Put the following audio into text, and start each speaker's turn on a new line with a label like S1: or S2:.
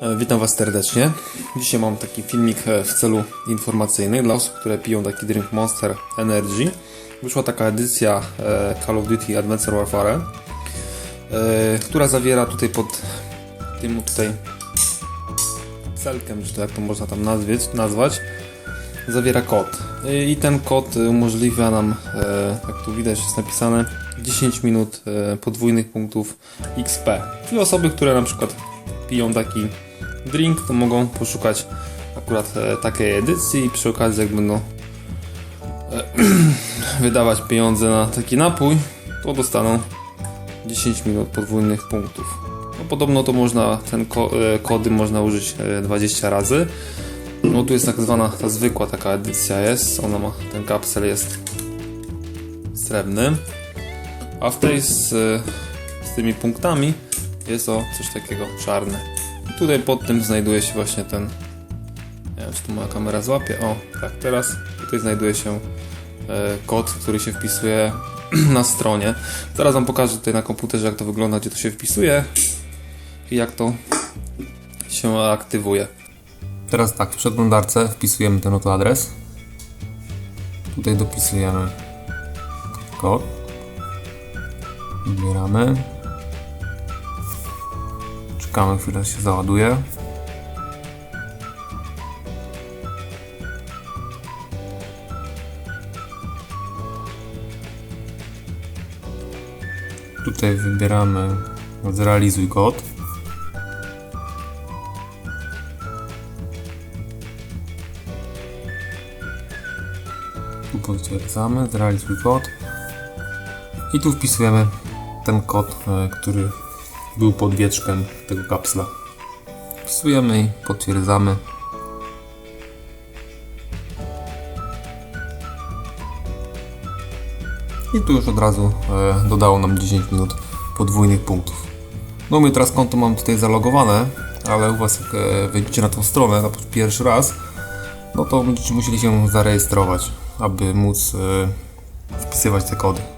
S1: E, Witam Was serdecznie. Dzisiaj mam taki filmik e, w celu informacyjny dla osób, które piją taki drink Monster Energy. Wyszła taka edycja e, Call of Duty Advanced Warfare, która zawiera tutaj pod tym tutaj celkiem, czy to jak to można tam nazwać, nazwać zawiera kod. I ten kod umożliwia nam, jak tu widać jest napisane, 10 minut podwójnych punktów XP. Czyli osoby, które na przykład piją taki drink, to mogą poszukać akurat e, takiej edycji i przy okazji jak będą e, wydawać pieniądze na taki napój, to dostaną 10 minut podwójnych punktów. No, podobno to można, ten ko- e, kody można użyć e, 20 razy. No tu jest tak zwana ta zwykła taka edycja jest, ona ma, ten kapsel jest srebrny, a w tej z, z tymi punktami jest o coś takiego czarne. Tutaj pod tym znajduje się właśnie ten, nie wiem czy tu moja kamera złapie, o tak teraz tutaj znajduje się e, kod, który się wpisuje na stronie. Zaraz wam pokażę tutaj na komputerze jak to wygląda, gdzie to się wpisuje i jak to się aktywuje. Teraz tak, w przeglądarce wpisujemy ten oto adres. Tutaj dopisujemy kod. Wybieramy. Czekamy chwilę, się załaduje. Tutaj wybieramy zrealizuj kod. Tu potwierdzamy, zrealizuj kod. I tu wpisujemy ten kod, e, który był pod wieczkiem tego kapsla. Wpisujemy i potwierdzamy. I tu już od razu e, dodało nam 10 minut podwójnych punktów. No my teraz konto mam tutaj zalogowane, ale u Was jak e, wejdziecie na tą stronę na pierwszy raz, no to będziecie musieli się zarejestrować, aby móc e, wpisywać te kody.